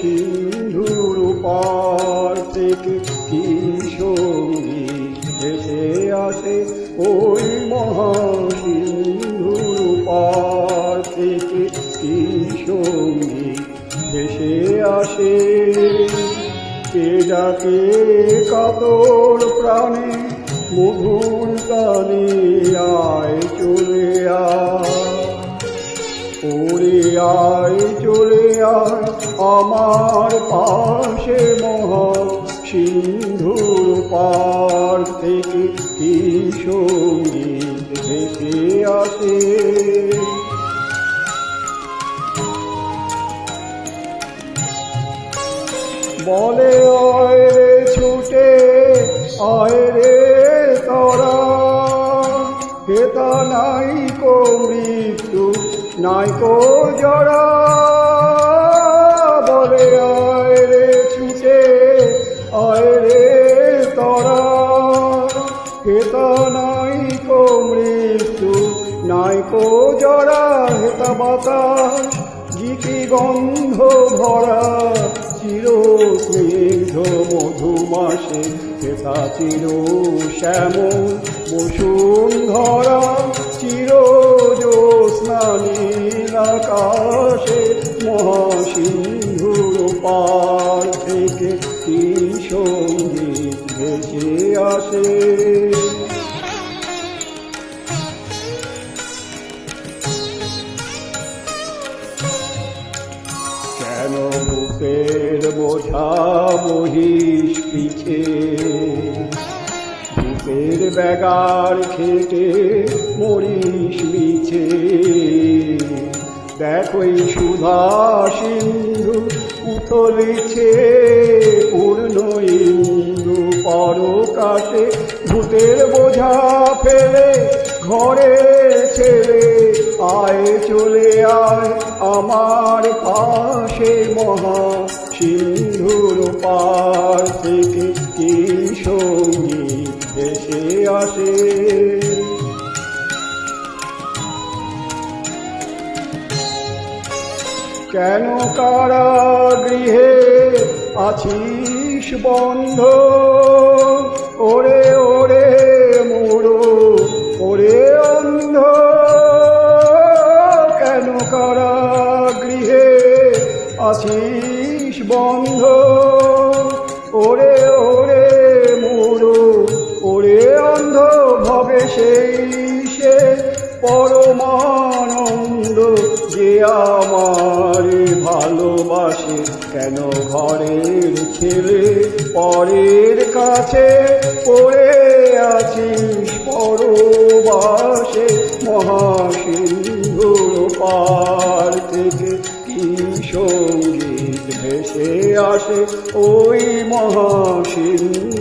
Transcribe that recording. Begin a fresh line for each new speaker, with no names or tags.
সিন্ধুর পার থেকে কি সংগীত ভেসে আসে? ওই মহা সিন্ধুর পার থেকে কি সংগীত ভেসে আসে? কে ডাকে কাতর প্রাণে, মধুর গানে আয় চলে আয়। ওরে আয় চলে আয় আমার পাশে মহা সিন্ধু পার থেকে কি সংগীত ভেসে আসে? বলে, আয় রে ছুটে, আয় রে তোরা, হেতা নাই কো মৃত্যু নাই কো জরা বলে, আয় রে ছুটে, আয় রে তোরা। হেতা নাই কো মৃত্যু নাই কো জরা হেতা বাতাস। গীতি গন্ধ ভরা, চির স্নিগ্ধ মধুমাসে হেতা চির শ্যামল বসুন্ধরা চির নীল আকাশে মহাসিন্ধুর পার থেকে কি সংগীত ভেসে আসে? কেন বুকের বোঝা মহিষ পিছে? বুকের ব্যাগার খেটে মরিস মিছে। দেখোই সুধা সিন্ধু, উতলিছে পূর্ণ ইন্দু পরকাশে। ভূতের বোঝা ফেলে ঘরে ছেলে, আয় চলে আয় আমার পাশে মহা সিন্ধুর পার থেকে কি সংগীত ভেসে আসে? কেন কারা গৃহে আছিস বন্ধ? ওরে ওরে মোড়ো, ওরে অন্ধ। কেন কারা গৃহে আছিস বন্ধ? ওরে ওরে মোড়ো, ওরে অন্ধ। ভবে সেই সে পরমানন্দ যে কেন ঘরের ছেলে পরের কাছে পড়ে আছিস পরবাসে? মহাসিন্ধুর পার থেকে কি সংগীত ভেসে আসে? ওই থেকে